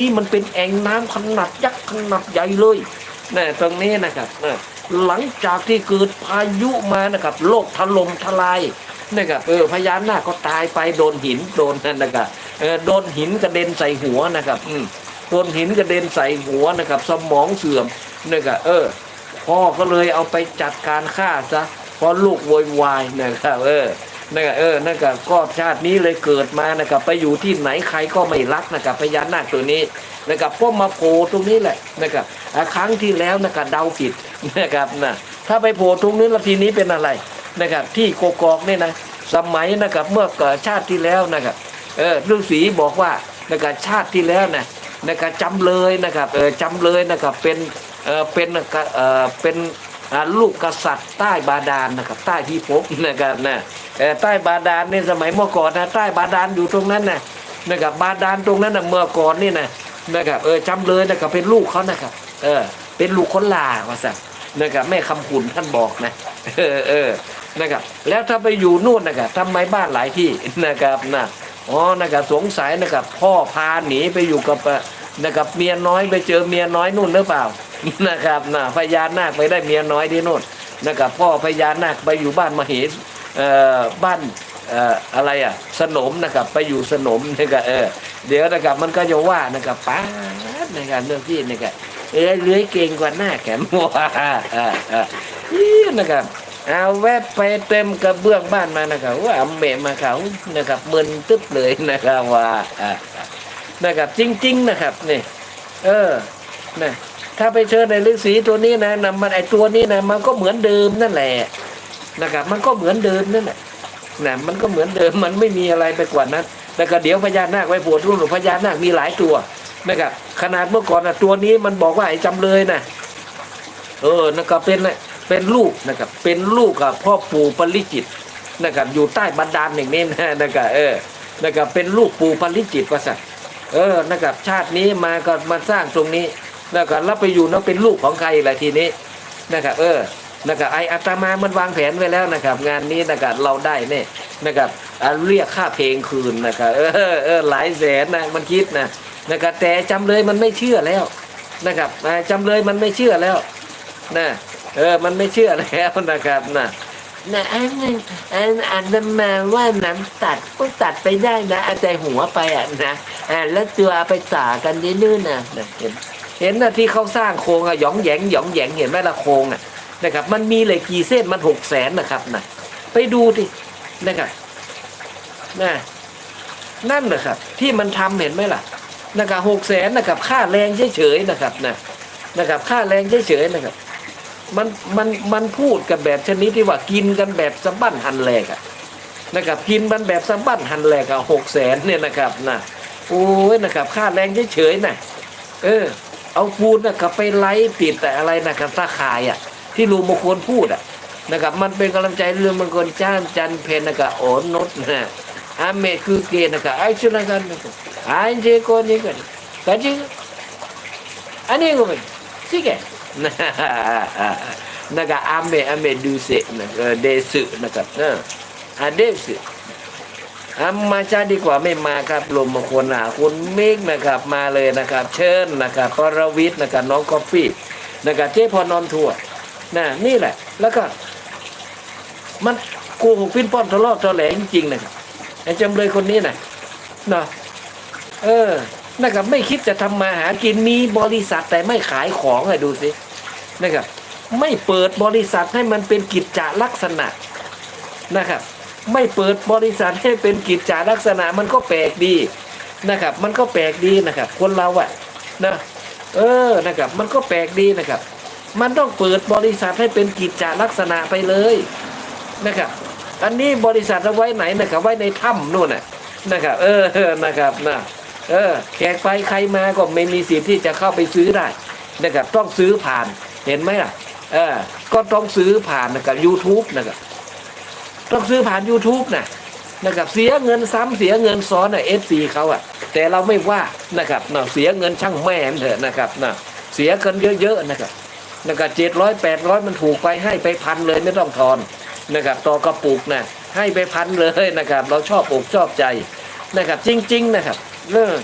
นี่มันเป็นแอ่งน้ำขนาดยักษ์ขนาดใหญ่เลยนะตรงนี้นะครับนะหลังจากที่เกิดพายุมานะครับ โลกถล่มทลายนะครับเออพญานาคก็ตายไปโดนหินโดนนั่นนะครับเออโดนหินกระเด็นใส่หัวนะครับอืมโดนหินกระเด็นใส่หัวนะครับ สมองเสื่อมนะครับเออ พ่อก็เลยเอาไปจัดการฆ่าซะเพราะลูกโวยวายนะครับเออ นะครับเออนะครับก็ชาตินี้เลยเกิดมานะครับไปอยู่ที่ไหนใครก็ไม่รักนะครับพญานาคตัวนี้นะครับก็มาโผล่ตรงนี้แหละนะครับครั้งที่แล้วนะครับเดาผิดนะครับนะถ้าไปโผล่ตรงนี้แล้วทีนี้เป็นอะไรนะครับ ที่โกกอกเนี่ยนะสมัยนะครับเมื่อกชาติที่แล้วนะครับเออฤาษีบอกว่านะครับชาติที่แล้วนะนะครับจำเลยนะครับเออจำเลยนะครับเป็นเออเป็นเออเป็น ลูกกษัตริย์ใต้บาดาลนะครับใต้พิภพนะครับนะใต้บาดาลในสมัยเมื่อก่อนนะใต้บาดาลอยู่ตรงนั้นนะนะครับบาดาลตรงนั้นนะเมื่อก่อนนี่นะนะครับเออจำเลยนะครับเป็นลูกเขานะครับเออเป็นลูกคนลาว่าสักนะครับแม่คำขุนท่านบอกนะเออเออนะครับแล้วถ้าไปอยู่นู่นนะครับทำไมบ้านหลายที่นะครับนะอ๋อนะครับสงสัยนะครับพ่อพาหนีไปอยู่กับ นะครับเมียน้อยไปเจอเมียน้อยนู่นหรือเปล่านะครับนะพญานาคไปได้เมียน้อยที่นู่นนะครับพ่อพญานาคไปอยู่บ้านมเหสเอ่อบ้านเอ่ออะไรอะสนมนะครับไปอยู่สนมนะครับเออเดี๋ยวนะครับมันก็จะว่านะครับป้านะครับเรื่องที่นะครับเอ้ยเลื้อยเก่งกว่าหน้าแขมว่าอ่าอ่นะครับเอาแวบไปเต็มกระเบื้องบ้านมานะครับว่าเมมาเขานะครับมึนตึ๊บเลยนะครับว่าอ่า นะครับ จริง ๆ นะครับนี่เออนะถ้าไปเชิญในฤาษีตัวนี้นะนะมันไอตัวนี้นะมันก็เหมือนเดิมนั่นแหละนะครับ มันก็เหมือนเดิมนั่นแหละนะมันก็เหมือนเดิมมันไม่มีอะไรไปกว่านั้นแล้วก็เดี๋ยวพญานาคไว้ปวดรุ่นพญานาคมีหลายตัวนะครับขนาดเมื่อก่อนนะตัวนี้มันบอกว่าไอ้จำเลยนะเออนั่นก็เป็นเป็นลูกนะครับเป็นลูกกับพ่อปู่ปริจิตนะครับอยู่ใต้บันดาลอย่างนี้นะนะครับเออนะครับเป็นลูกปู่ปริจิตรว่าสัตว เออนะครับชาตินี้มาก็มาสร้างตรงนี้นะครับแล้วไปอยู่แล้วเป็นลูกของใครล่ะทีนี้นะครับ เออนะครับไออาตมามันวางแผนไว้แล้วนะครับ งานนี้นะครับเราได้เนี่ยนะครับเรียกค่าเพลงคืนนะครับเออเออหลายแสนนะมันคิดนะนะครับแต่จำเลยมันไม่เชื่อแล้วนะครับอ่าจำเลยมันไม่เชื่อแล้วนะเออมันไม่เชื่อแล้วนะครับนะ นะอันนั้นอันอันนั้นมาว่าน้ำตัดก็ตัดไปได้นะเอาแต่หัวไปอะนะอ่าแล้วตัวเอไปต่ากันที่นู่นนะนะเห็นเห็นนะที่เขาสร้างโครงอะหยองแหยงหยองแหยงเห็นไหมละโครงอะนะครับ มันมีเหล็กกี่เส้นมันหกแสนนะครับนะไปดูดินะครับนะนั่นนะครับ ที่มันทำเห็นไหมล่ะนะครับหกแสนนะครับ ค่าแรงเฉยๆนะครับนะนะครับ ค่าแรงเฉยๆนะครับ มันมันมันพูดกันแบบชนิดที่ว่ากินกันแบบสะบั้นหันแหลกอะนะครับกินมันแบบสะบั้นหันแหลกอะหกแสนเนี่ยนะครับนะโอ้ยนะครับ ค่าแรงเฉยๆนะเออ เอาปูนนะครับไปไล่ติดแต่อะไรนะครับตาขายอะที่ลุงมงคลพูดอะนะครับ มันเป็นกำลังใจเรื่องมงคลจ้านจันเพนนะครับโอนนุษนะอาเมคือเกนะครับไอ้ชุนักันนะครับไอ้เจโกนี่กันกันจิงอันนี้ก็เป็นสิแกนะครับอาเมอเมดูเสนะเออเดสึนะครับเอออาเดสึอามาชาดีกว่าไม่มาครับลมมงคลอะคุณเมฆนะครับ มาเลยนะครับ เชิญนะครับปรวิทย์นะครับน้องกอฟฟี่นะครับเจ๊พอนอนทัวร์นะนี่แหละ แล้วก็ มันโกหกปิ้นป้อนทะเลาะทะแหลงจริงๆนะครับไอ้จำเลยคนนี้นะเนาะเออ นะครับไม่คิดจะทำมาหากินมีบริษัทแต่ไม่ขายของอะดูสินะครับไม่เปิดบริษัทให้มันเป็นกิจจลักษณะนะครับ ไม่เปิดบริษัทให้เป็นกิจจลักษณะมันก็แปลกดีนะครับ มันก็แปลกดีนะครับ คนเราอะนะเออนะครับ มันก็แปลกดีนะครับ มันต้องเปิดบริษัทให้เป็นกิจจลักษณะไปเลยนะครับ อันนี้บริษัทเอาไว้ไหนนะครับ ไว้ในถ้ำนู่นน่ะนะครับ เออนะครับนะ เออแขกไปใครมาก็ไม่มีสิทธิ์ที่จะเข้าไปซื้อได้นะครับต้องซื้อผ่านเห็นไหมล่ะ เออ ก็ต้องซื้อผ่านนะครับ YouTube นะครับต้องซื้อผ่าน YouTube นะนะครับเสียเงินซ้ำเสียเงินซ้อนอะ FC เขาอะ แต่เราไม่ว่านะครับเนาะเสียเงินช่างแม่นเถอะนะครับเนาะเสียกันเยอะๆนะครับนะครับเจ็ดร้อยแปดร้อยมันถูกไปให้ไปพันเลยไม่ต้องทอนนะครับต่อกระปุกนะให้ไปพันเลยนะครับ เราชอบอกชอบใจนะครับ จริง ๆ นะครับ เออ